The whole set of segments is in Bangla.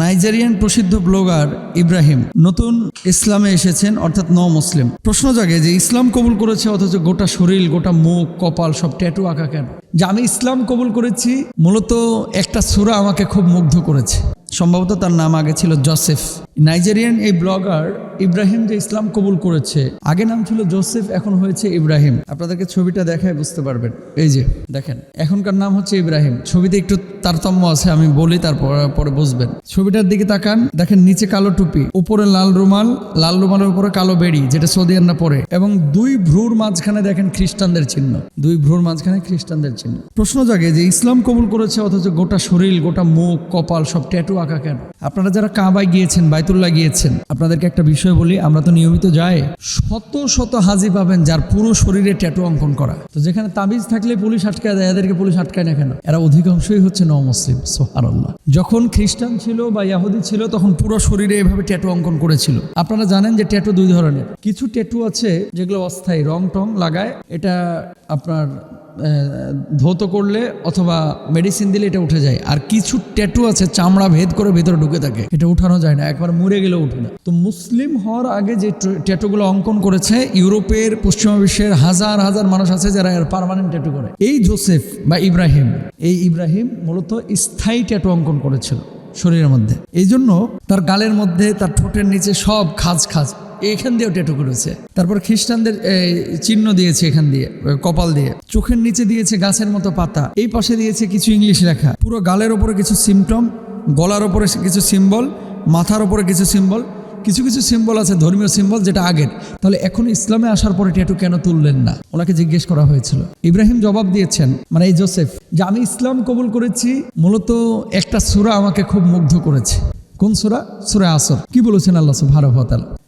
নাইজেরিয়ান প্রসিদ্ধ ব্লগার ইব্রাহিম নতুন ইসলামে এসেছেন, অর্থাৎ ন মুসলিম। প্রশ্ন জাগে যে, ইসলাম কবুল করেছে অথচ গোটা শরীর, গোটা মুখ, কপাল, সব ট্যাটু আঁকা কেন? যে আমি ইসলাম কবুল করেছি, মূলত একটা সুরা আমাকে খুব মুগ্ধ করেছে। সম্ভবত তার নাম আগে ছিল জসেফ। নাইজেরিয়ান এই ব্লগার ইব্রাহিম যে ইসলাম কবুল করেছে, আগে নাম ছিল জোসেফ, এখন হয়েছে ইব্রাহিম। আপনাদেরকে ছবিটা দেখায় বুঝতে পারবেন। এই যে, দেখেন, এখনকার নাম হচ্ছে ইব্রাহিম। ছবিতে একটু তারতম্য আছে, আমি বলি, তারপর, পরে বুঝবেন। ছবিটার দিকে তাকান, দেখেন নিচে কালো টুপি, উপরে লাল রুমাল, লাল রুমালের উপরে কালো বেড়ি, যেটা সৌদিয়ানরা পরে, এবং দুই ভ্রুর মাঝখানে দেখেন খ্রিস্টানদের চিহ্ন। দুই ভ্রুর মাঝখানে খ্রিস্টানদের চিহ্ন। প্রশ্ন জাগে যে, ইসলাম কবুল করেছে অথচ গোটা শরীর, গোটা মুখ, কপাল, সব ট্যাটু আঁকা কেন? আপনারা যারা কাবায় গিয়েছেন, বাইতুল্লাহ গিয়েছেন, আপনাদেরকে একটা বিষয় বলি, আমরা তো নিয়মিত যাই। শত শত হাজি পাবেন যার পুরো শরীরে ট্যাটু অঙ্কন করা। তো যেখানে তাবিজ থাকলে পুলিশ আটকায় দেয়, এদেরকে পুলিশ আটকায় না কেন? এরা অধিকাংশই হচ্ছে ন মুসলিম সোহার যখন খ্রিস্টান ছিল বা ইয়াহুদি ছিল, তখন পুরো শরীরে এভাবে ট্যাটু অঙ্কন করেছিল। আপনারা জানেন যে ট্যাটু দুই ধরনের। কিছু ট্যাটু আছে যেগুলো অস্থায়ী, রং টং লাগায়। এটা আপনার ধৌত করলে অথবা মেডিসিন দিলে এটা উঠে যায়। আর কিছু ট্যাটু আছে, চামড়া ভেদ করে ভেতরে ঢুকে থাকে। এটা উঠানো যায় না, একবার মরে গেলে উঠে না। তো মুসলিম হওয়ার আগে যে ট্যাটুগুলো অঙ্কন করেছে, ইউরোপের, পশ্চিমা বিশ্বের হাজার হাজার মানুষ আছে যারা এর পারমানেন্ট ট্যাটু করে। এই জোসেফ বা ইব্রাহিম, এই ইব্রাহিম মূলত স্থায়ী ট্যাটু অঙ্কন করেছিল শরীরের মধ্যে। এই জন্য তার গালের মধ্যে, তার ঠোঁটের নিচে সব খাজ খাজ। এখান দিয়েও ট্যাটু করেছে। তারপর খ্রিস্টানদের চিহ্ন দিয়েছে এখান দিয়ে, কপাল দিয়ে। চোখের নিচে দিয়েছে গাছের মতো পাতা। এই পাশে দিয়েছে কিছু ইংলিশ লেখা। পুরো গালের ওপরে কিছু সিমটম গলার ওপরে কিছু সিম্বল মাথার ওপরে কিছু সিম্বল কিছু কিছু সিম্বল আছে, ধর্মীয় সিম্বল যেটা আগের। তাহলে এখন ইসলামে আসার পরে ট্যাটু কেন তুললেন না? ওনাকে জিজ্ঞেস করা হয়েছিল। ইব্রাহিম জবাব দিয়েছেন মানে এই জোসেফ, যে আমি ইসলাম কবুল করেছি, মূলত একটা সুরা আমাকে খুব মুগ্ধ করেছে। কোন সুরা? সুরা আসর। কি বলেছেন আল্লাহ সুবহানাহু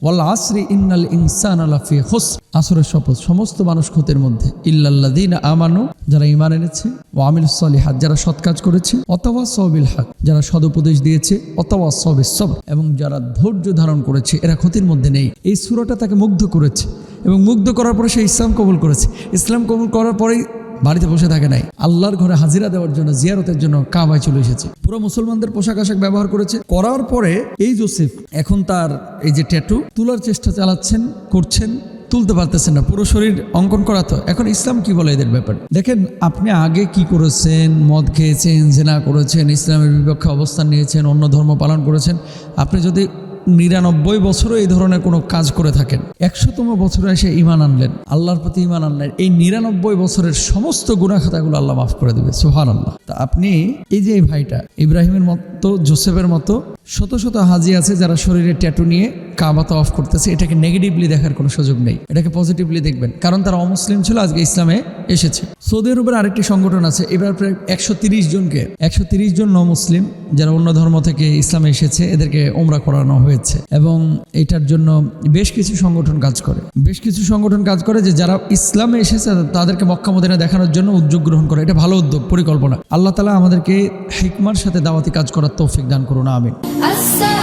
ওয়া তাআলা ওয়াল আসরি ইন্নাল ইনসানা লাফি খুস আসরের শপথ সমস্ত মানুষ ক্ষতির মধ্যে। ইল্লাল্লাযিনা আমানু, যারা ঈমান এনেছে, ওয়া আমিলুস সলিহাত, যারা সৎ কাজ করেছে অথবা সবিল হক, যারা সদুপদেশ দিয়েছে অথবা সবিস সবর। এবং যারা ধৈর্য ধারণ করেছে, এরা ক্ষতির মধ্যে নেই। এই সুরাটা তাকে মুগ্ধ করেছে। এবং মুগ্ধ করার পরে সে ইসলাম কবুল করেছে। ইসলাম কবুল করার পরেই বাড়িতে বসে থাকে নাই। আল্লাহর ঘরে হাজিরা দেওয়ার জন্য, জিয়ারতের জন্য কাবায় চলে এসেছে। পুরো মুসলমানদের পোশাক আশাক ব্যবহার করেছে। করার পরে এই জোসেফ এখন তার এই যে ট্যাটু তোলার চেষ্টা চালাচ্ছেন, করছেন, তুলতে পারতেছেন না। পুরো শরীর অঙ্কন করা তো। এখন ইসলাম কি বলে এদের ব্যাপারে? দেখেন, আপনি আগে কি করেছেন? মদ খেয়েছেন, জেনা করেছেন, ইসলামের বিপক্ষে অবস্থান নিয়েছেন, অন্য ধর্ম পালন করেছেন। আপনি যদি নিরানব্বই বছরও এই ধরনের কোনো কাজ করে থাকেন। একশোতম বছরে এসে ইমান আনলেন। আল্লাহর প্রতি ইমান আনলেন। এই নিরানব্বই বছরের সমস্ত গুণাখাতাগুলো আল্লাহ মাফ করে দেবে। সোহান আল্লাহ তা আপনি, এই যে ভাইটা, ইব্রাহিমের মতো, জোসেফের মতো শত শত হাজি আছে যারা শরীরে ট্যাটু নিয়ে কাবা অফ করতেছে। এটাকে নেগেটিভলি দেখার কোনো সুযোগ নেই। এটাকে পজিটিভলি দেখবেন। কারণ তারা অমুসলিম ছিল, আজকে ইসলামে এসেছে। সৌদি আরবের আরেকটি সংগঠন আছে, এবার প্রায় একশো তিরিশ জনকে, একশো তিরিশ জন ন মুসলিম যারা অন্য ধর্ম থেকে ইসলামে এসেছে, এদেরকে ওমরা করানো হয়েছে। এবং এটার জন্য বেশ কিছু সংগঠন কাজ করে। বেশ কিছু সংগঠন কাজ করে যে যারা ইসলামে এসেছে, তাদেরকে মক্কা মদিনা দেখানোর জন্য উদ্যোগ গ্রহণ করে। এটা ভালো উদ্যোগ, পরিকল্পনা। আল্লাহ তালা আমাদেরকে হিকমার সাথে দাওয়াতি কাজ করার তৌফিক দান করুন, আমিন। I said